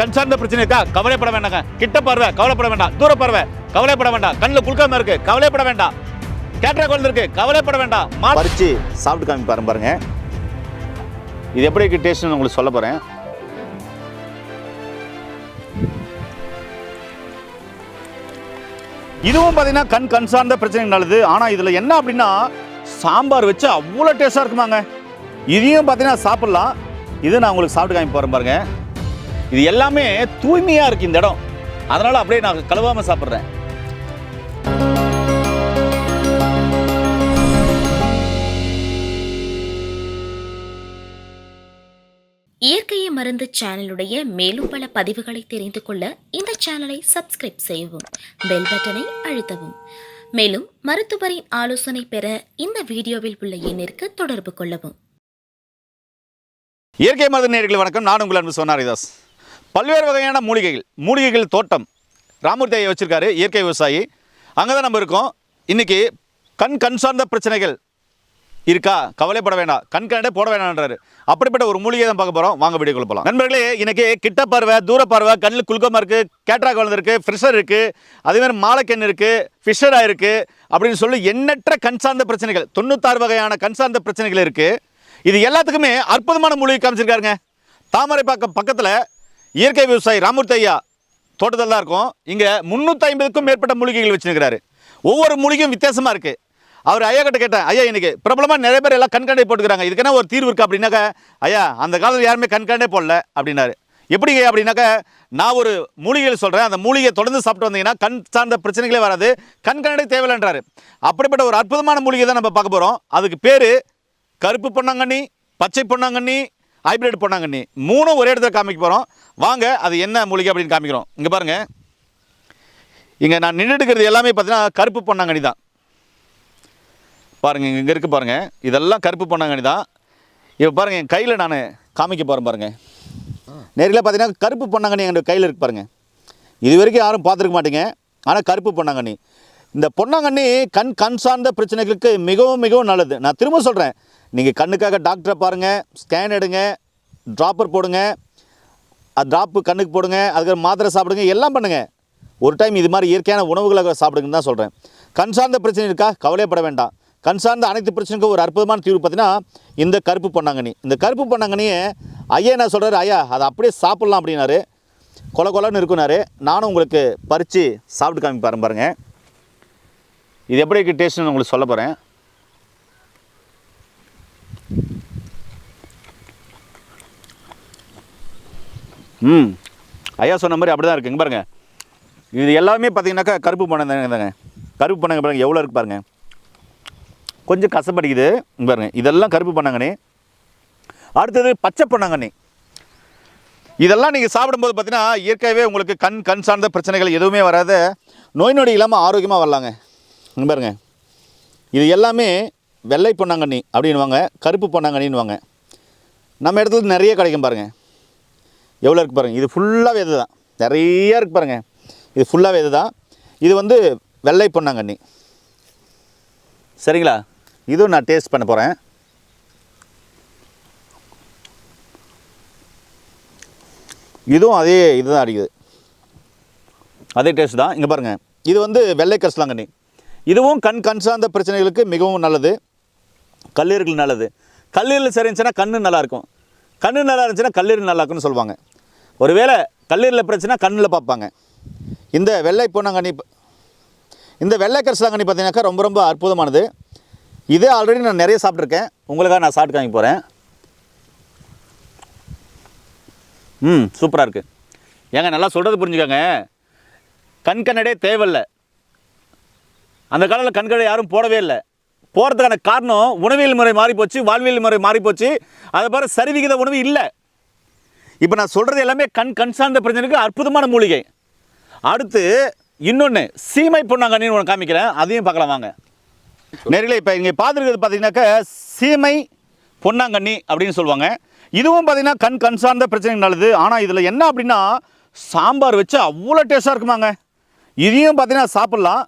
கண் சார்ந்த பிரச்சனை இருக்கா கவலைப்பட வேண்டாங்க. கிட்ட பார்வை கவலைப்பட வேண்டாம். தூர பார்வை கவலைப்பட வேண்டாம். கண்ணில் குளுக்காம இருக்கு கவலைப்பட வேண்டாம். கேட்டரா குழந்தை இருக்கு கவலைப்பட வேண்டாம். பறிச்சு சாப்பிட்டு காமி பாருங்க பாருங்க. இது எப்படி இருக்கு டேஸ்ட்னு உங்களுக்கு சொல்ல போறேன். இதுவும் பார்த்தீங்கன்னா கண் கண் சார்ந்த பிரச்சனை நல்லது ஆனால் இதில் என்ன அப்படின்னா சாம்பார் வச்சு அவ்வளோ டேஸ்ட்டாக இருக்குமாங்க. இதையும் பார்த்தீங்கன்னா சாப்பிட்லாம். இது நான் உங்களுக்கு சாப்பிட்டு காமி போகிறேன் பாருங்கள் இது எல்லாமே தூய்மையாக இருக்குது இந்த இடம். அதனால் அப்படியே நான் கழுவாமல் சாப்பிட்றேன். இயற்கையை மருந்து சேனலுடைய மேலும் பல பதிவுகளை தெரிந்து கொள்ள இந்த சேனலை சப்ஸ்கிரைப் செய்யவும் பெல் பட்டனை அழுத்தவும். மேலும் மருத்துவரின் ஆலோசனை பெற இந்த வீடியோவில் உள்ள எண்ணிற்கு தொடர்பு கொள்ளவும். இயற்கை மருந்து நேயர்களே வணக்கம். நான் உங்கள் அன்பு சோனாரிதாஸ். பல்வேறு வகையான மூலிகைகள் மூலிகைகள் தோட்டம். ராமூர்த்தி ஐயா வச்சுருக்காரு இயற்கை விவசாயி. அங்கே தான் நம்ம இருக்கோம். இன்றைக்கி கண் கண் சார்ந்த பிரச்சனைகள் இருக்கா? கவலைப்பட வேண்டாம். கண் கண்டே போட வேண்டாம்ன்றாரு அப்படிப்பட்ட ஒரு மூலிகை தான் பார்க்க போகிறோம் வாங்க வீடியோ போகலாம் நண்பர்களே இன்றைக்கி கிட்ட பார்வை தூர பார்வை கண்ணில் குலுக்கமாக இருக்குது கேட்ரா வளர்ந்துருக்கு இருக்குது ஃப்ரெஷர் இருக்குது அதேமாதிரி மாலைக்கண் இருக்குது ஃபிஷராக இருக்குது அப்படின்னு சொல்லி எண்ணற்ற கண் சார்ந்த பிரச்சனைகள் தொண்ணூத்தாறு வகையான கண் சார்ந்த பிரச்சனைகள் இருக்குது இது எல்லாத்துக்குமே அற்புதமான மூலிகை காமிச்சிருக்காருங்க. தாமரைப்பாக்கம் பக்கத்தில் இயற்கை விவசாயி ராமூர்த்தி ஐயா தோட்டத்தில் தான் இருக்கும். இங்கே முந்நூற்றி ஐம்பதுக்கும் மேற்பட்ட மூலிகைகள் வச்சுருக்கிறாரு. ஒவ்வொரு மூலிகையும் வித்தியாசமாக இருக்குது அவர் ஐயா கிட்ட கேட்டேன் ஐயா இன்றைக்கி பிரபலமாக நிறைய பேர் எல்லாம் கண்கண்டை போட்டுக்கிறாங்க. இதுக்கான ஒரு தீர்வு இருக்குது அப்படின்னாக்கா ஐயா அந்த காலத்தில் யாருமே கண்கண்டே போடல. அப்படின்னாரு. எப்படிங்க அப்படின்னாக்கா நான் ஒரு மூலிகைகள் சொல்கிறேன் அந்த மூலிகையை தொடர்ந்து சாப்பிட்டு வந்தீங்கன்னா கண் சார்ந்த பிரச்சனைகளே வராது. கண் கண்ணடை தேவையில்லைன்றாரு. அப்படிப்பட்ட ஒரு அற்புதமான மூலிகை தான் நம்ம பார்க்க போகிறோம் அதுக்கு பேர் கருப்பு பொன்னாங்கண்ணி பச்சை பொன்னாங்கண்ணி ஹைபிரிட் பொன்னாங்கண்ணி. மூணும் ஒரே இடத்துல காமிக்க போகிறோம் வாங்க அது என்ன மூலிகை அப்படின்னு காமிக்கிறோம். இங்கே பாருங்கள் இங்கே நான் நின்றுட்டுக்கிறது எல்லாமே பார்த்தீங்கன்னா கருப்பு பொன்னாங்கண்ணி தான். பாருங்கள் இங்கே இருக்குது பாருங்கள் இதெல்லாம் கருப்பு பொன்னாங்கண்ணி தான். இப்போ பாருங்கள் என் கையில் நான் காமிக்க போகிறேன் பாருங்கள் நேரில் பார்த்தீங்கன்னா கருப்பு பொன்னாங்கண்ணி எங்கள் கையில் இருக்கு பாருங்கள் இது வரைக்கும் யாரும் பார்த்துருக்க மாட்டீங்க. ஆனால் கருப்பு பொன்னாங்கண்ணி. இந்த பொன்னாங்கண்ணி கண் கண் சார்ந்த பிரச்சனைகளுக்கு மிகவும் மிகவும் நல்லது. நான் திரும்ப சொல்கிறேன் நீங்கள் கண்ணுக்காக டாக்டரை பாருங்கள் ஸ்கேன் எடுங்க ட்ராப்பர் போடுங்க அது ட்ராப்பு கண்ணுக்கு போடுங்க அதுக்கு மாத்திரை சாப்பிடுங்க எல்லாம் பண்ணுங்கள் ஒரு டைம் இது மாதிரி இயற்கையான உணவுகளை சாப்பிடுங்கன்னு தான் சொல்கிறேன் கண் சார்ந்த பிரச்சனை இருக்கா? கவலைப்பட வேண்டாம். கண் சார்ந்த அனைத்து பிரச்சனைக்கும் ஒரு அற்புதமான தீர்வு பார்த்தீங்கன்னா இந்த கருப்பு பொன்னாங்கண்ணி. இந்த கருப்பு பொன்னாங்கண்ணியை ஐயா என்ன சொல்கிறாரு ஐயா அதை அப்படியே சாப்பிட்லாம் அப்படின்னாரு. கொல கொலன்னு இருக்குனாரு நானும் உங்களுக்கு பறித்து சாப்பிட்டு காமி பாருங்க. இது எப்படி இருக்குது டேஸ்ட்னு உங்களுக்கு சொல்ல போகிறேன் ம். ஐயா சொன்ன மாதிரி அப்படி தான் இருக்குங்க பாருங்கள் இது எல்லாமே பார்த்தீங்கன்னாக்கா கருப்பு பணம் தாங்க கருப்பு பணங்க பாருங்கள் எவ்வளோ இருக்கு பாருங்கள் கொஞ்சம் கசப்படிக்குது. இங்க பாருங்க. இதெல்லாம் கருப்பு பண்ணாங்கண்ணே. அடுத்தது பச்சை பொன்னாங்கண்ணி இதெல்லாம் நீங்கள் சாப்பிடும்போது பார்த்தீங்கன்னா இயற்கையாகவே உங்களுக்கு கண் கண் சார்ந்த பிரச்சனைகள் எதுவுமே வராத. நோய் நொடி இல்லாமல் ஆரோக்கியமாக வரலாங்க. இங்க பாருங்க. இது எல்லாமே வெள்ளை பொன்னாங்கண்ணி அப்படின்வாங்க கருப்பு பொன்னாங்கண்ணின்னுவாங்க நம்ம இடத்துல நிறைய கிடைக்கும் பாருங்கள் எவ்வளோ இருக்குது பாருங்கள் இது ஃபுல்லாகவே இது தான் நிறைய இருக்குது பாருங்கள் இது ஃபுல்லாகவே இது தான் இது வந்து வெள்ளை பொன்னாங்கண்ணி சரிங்களா? இதுவும் நான் டேஸ்ட் பண்ண போகிறேன் இதுவும் அதே இதுதான் அடிக்குது. அதே டேஸ்ட் தான். இங்கே பாருங்கள் இது வந்து வெள்ளை கரிசலாங்கண்ணி. இதுவும் கண் கண் சார்ந்த பிரச்சனைகளுக்கு மிகவும் நல்லது. கல்லீரல் நல்லது. கல்லீரல் சரி கண்ணு கண் நல்லாயிருக்கும் கண்ணு நல்லா இருந்துச்சுன்னா கல்லீரல் நல்லா இருக்கும்னு சொல்லுவாங்க. ஒருவேளை கல்லீரலில் பிரச்சனை கண்ணில் பார்ப்பாங்க. இந்த வெள்ளை பொன்னாங்கண்ணி இந்த வெள்ளை கரிசலாங்கண்ணி பார்த்தீங்கன்னாக்கா ரொம்ப ரொம்ப அற்புதமானது. இதே ஆல்ரெடி நான் நிறைய சாப்பிட்ருக்கேன் உங்களுக்காக நான் சாப்பிட்டு காமிக்க போகிறேன் ம் சூப்பராக இருக்குது ஏங்க நல்லா சொல்கிறது புரிஞ்சுக்கோங்க. கண் கண்ணடே தேவையில்லை. அந்த காலத்தில் கண்களை யாரும் போடவே இல்லை. போகிறதுக்கான காரணம் உணவியல் முறை மாறிப்போச்சு வாழ்வியல் முறை மாறிப்போச்சு. அதை பாரு சரிவிகித உணவு இல்லை. இப்போ நான் சொல்கிறது எல்லாமே கண் கண் சார்ந்த பிரச்சனைக்கு அற்புதமான மூலிகை. அடுத்து இன்னொன்று சீமை பொன்னாங்கண்ணின்னு ஒன்று காமிக்கிறேன். அதையும் பார்க்கலாம் வாங்க. நேரில் இப்போ இங்கே பார்த்துருக்கிறது பார்த்தீங்கன்னாக்கா சீமை பொன்னாங்கண்ணி அப்படின்னு சொல்லுவாங்க. இதுவும் பார்த்தீங்கன்னா கண் கண் சார்ந்த பிரச்சனைக்கு நல்லது. ஆனால் இதில் என்ன அப்படின்னா சாம்பார் வச்சு அவ்வளோ டேஸ்ட்டாக இருக்குமாங்க. இதையும் பார்த்தீங்கன்னா சாப்பிட்லாம்.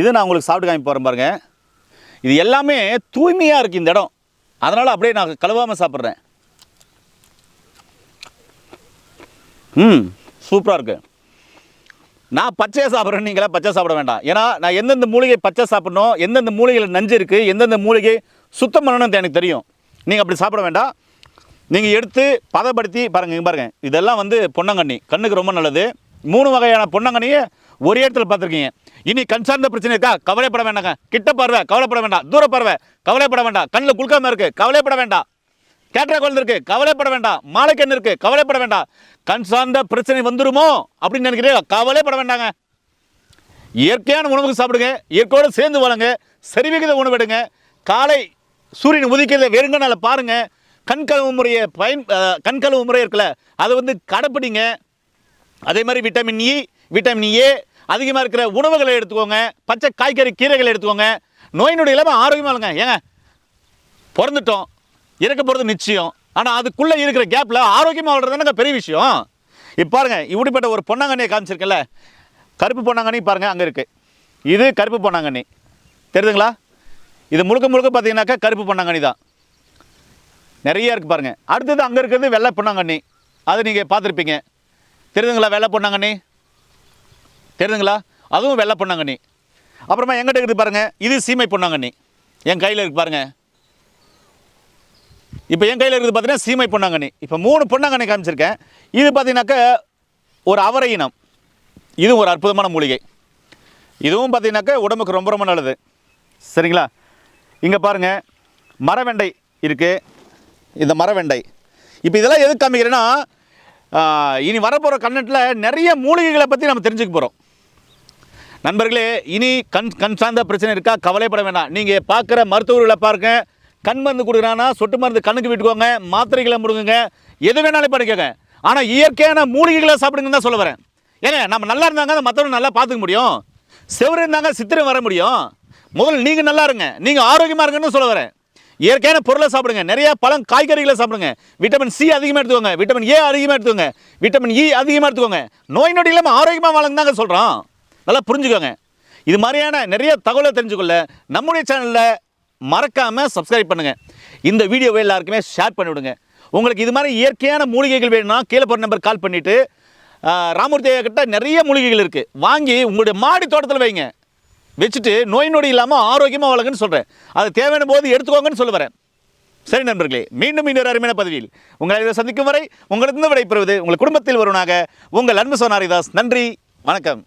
இது நான் உங்களுக்கு சாப்பிட்டு காமி போகிறேன் பாருங்கள் இது எல்லாமே தூய்மையாக இருக்குது இந்த இடம். அதனால் அப்படியே நான் கழுவாமல் சாப்பிட்றேன். ம். சூப்பராக இருக்குது நான் பச்சையாக சாப்பிட்றேன் நீங்களே பச்சை சாப்பிட வேண்டாம். ஏன்னா நான் எந்தெந்த மூலிகை பச்சை சாப்பிட்ணும் எந்தெந்த மூலிகையில் நஞ்சு இருக்குது எந்தெந்த மூலிகை சுத்தம் பண்ணணும்னு எனக்கு தெரியும். நீங்கள் அப்படி சாப்பிட வேண்டாம். நீங்கள் எடுத்து பதப்படுத்தி பாருங்கள் இங்கே பாருங்கள் இதெல்லாம் வந்து பொன்னங்கண்ணி கண்ணுக்கு ரொம்ப நல்லது. மூணு வகையான பொன்னங்கண்ணியை ஒரே இடத்துல பார்த்துருக்கீங்க. இனி கண் சார்ந்த பிரச்சனை இருக்கா? கவலைப்பட வேண்டாங்க. கிட்ட பார்வை கவலைப்பட வேண்டாம். தூர பார்வை கவலைப்பட வேண்டாம். கண்ணில் குளுக்காமல் இருக்குது கவலைப்பட வேண்டாம். கேட்டரா குழந்தை இருக்கு. கவலைப்பட வேண்டாம். மாலைக்கண் இருக்கு? கவலைப்பட வேண்டாம். கண் சார்ந்த பிரச்சனை வந்துருமோ? அப்படின்னு நினைக்கிறீங்க கவலைப்பட வேண்டாங்க. இயற்கையான உணவுக்கு சாப்பிடுங்க. இயற்கையோடு சேர்ந்து வாழுங்க. சரிவிகித உணவு எடுங்க. காலை சூரியன் உதிக்கிறத வெறுங்கனால பாருங்க. கண் கழுவு முறையை பயன் கண் கழுவு முறை இருக்குல்ல அதை வந்து கடைப்பிடிங்க. அதே மாதிரி விட்டமின் இ விட்டமின் ஏ அதிகமாக இருக்கிற உணவுகளை எடுத்துக்கோங்க. பச்சை காய்கறி கீரைகளை எடுத்துக்கோங்க. நோய் நொடி இல்லாமல் ஆரோக்கியமாக இல்லைங்க. ஏங்க பிறந்துட்டோம். இறக்க போகிறது நிச்சயம். ஆனால் அதுக்குள்ளே இருக்கிற கேப்பில் ஆரோக்கியமாக வாழ்றதுதானங்க பெரிய விஷயம். இப்போ பாருங்க இப்படிப்பட்ட ஒரு பொன்னாங்கண்ணியை காமிச்சிருக்கல கருப்பு பொன்னாங்கண்ணி பாருங்க அங்கே இருக்குது இது கருப்பு பொன்னாங்கண்ணி. தெரியுதுங்களா? இது முழுக்க முழுக்க பார்த்தீங்கன்னாக்கா கருப்பு பொன்னாங்கண்ணி தான். நிறைய இருக்குது பாருங்கள் அடுத்தது அங்கே இருக்கிறது வெள்ளை பொன்னாங்கண்ணி. அது நீங்கள் பார்த்துருப்பீங்க. தெரியுதுங்களா வெள்ளை பொன்னாங்கண்ணி? தெரியுதுங்களா? அதுவும் வெள்ளை பொன்னாங்கண்ணி. அப்புறமா எங்கிட்ட இருக்குது பாருங்கள் இது சீமை பொன்னாங்கண்ணி. என் கையில் இருக்கு பாருங்கள் இப்போ என் கையில் இருக்குது பார்த்தீங்கன்னா சீமை பொன்னாங்கண்ணி. இப்போ மூணு பொன்னாங்கண்ணி காமிச்சிருக்கேன். இது பார்த்தீங்கன்னாக்கா ஒரு அவரை இனம். இதுவும் ஒரு அற்புதமான மூலிகை. இதுவும் பார்த்தீங்கன்னாக்கா உடம்புக்கு ரொம்ப ரொம்ப நல்லது. சரிங்களா? இங்கே பாருங்கள் மரவெண்டை இருக்குது இந்த மரவெண்டை. இப்போ இதெல்லாம் எதுக்கு காமிக்கிறேன்னா இனி வரப்போகிற கண்ணட்டில் நிறைய மூலிகைகளை பற்றி நம்ம தெரிஞ்சுக்க போகிறோம் நண்பர்களே இனி கண் கண் சார்ந்த பிரச்சனை இருக்கா? கவலைப்பட வேண்டாம் நீங்கள் பார்க்குற மருத்துவர்களை பாருங்கள் கண் மருந்து கொடுக்குறானா சொட்டு மருந்து கண்ணுக்கு விட்டுக்கோங்க மாத்திரைகளை முடுங்குங்க. எது வேணாலும் பண்ணிக்கோங்க ஆனால் இயற்கையான மூலிகைகளை சாப்பிடுங்கன்னு தான் சொல்ல வரேன். ஏங்க நம்ம நல்லா இருந்தாங்க அதை மற்றவங்க நல்லா பார்த்துக்க முடியும். செவரு இருந்தாங்க சித்திரம் வர முடியும். முதல்ல நீங்கள் நல்லா இருங்க. நீங்கள் ஆரோக்கியமாக இருங்கன்னு சொல்ல வரேன். இயற்கையான பொருளை சாப்பிடுங்க. நிறைய பழம் காய்கறிகளை சாப்பிடுங்க. விட்டமின் சி அதிகமாக எடுத்துக்கோங்க. விட்டமின் ஏ அதிகமாக எடுத்துக்கோங்க. விட்டமின் இ e அதிகமாக எடுத்துக்கோங்க. நோய் நொடி இல்லாமல் ஆரோக்கியமாக வாழங்க தாங்க சொல்கிறோம் நல்லா புரிஞ்சுக்கோங்க. இது மாதிரியான நிறைய தகவலை தெரிஞ்சுக்கொள்ள நம்முடைய சேனலில் மறக்காமல் சப்ஸ்கிரைப் பண்ணுங்கள் இந்த வீடியோவை எல்லாருக்குமே ஷேர் பண்ணிவிடுங்க. உங்களுக்கு இது மாதிரி இயற்கையான மூலிகைகள் வேணும்னா கீழே போகிற நம்பர் கால் பண்ணிவிட்டு ராமூர்த்தி கிட்ட நிறைய மூலிகைகள் இருக்குது வாங்கி உங்களுடைய மாடி தோட்டத்தில் வைங்க. வச்சுட்டு நோய் நொடி இல்லாமல் ஆரோக்கியமாக வளருங்கன்னு சொல்கிறேன் அது தேவையான போது எடுத்துக்கோங்கன்னு சொல்ல வரேன். சரி நண்பர்களே மீண்டும் இன்னொரு அருமையான பதவியில் உங்களை இதை சந்திக்கும் வரை உங்களுக்கு விடைபெறுவது உங்கள் குடும்பத்தில் வருவனாக உங்கள் அன்பு சோனாரிதாஸ். நன்றி வணக்கம்.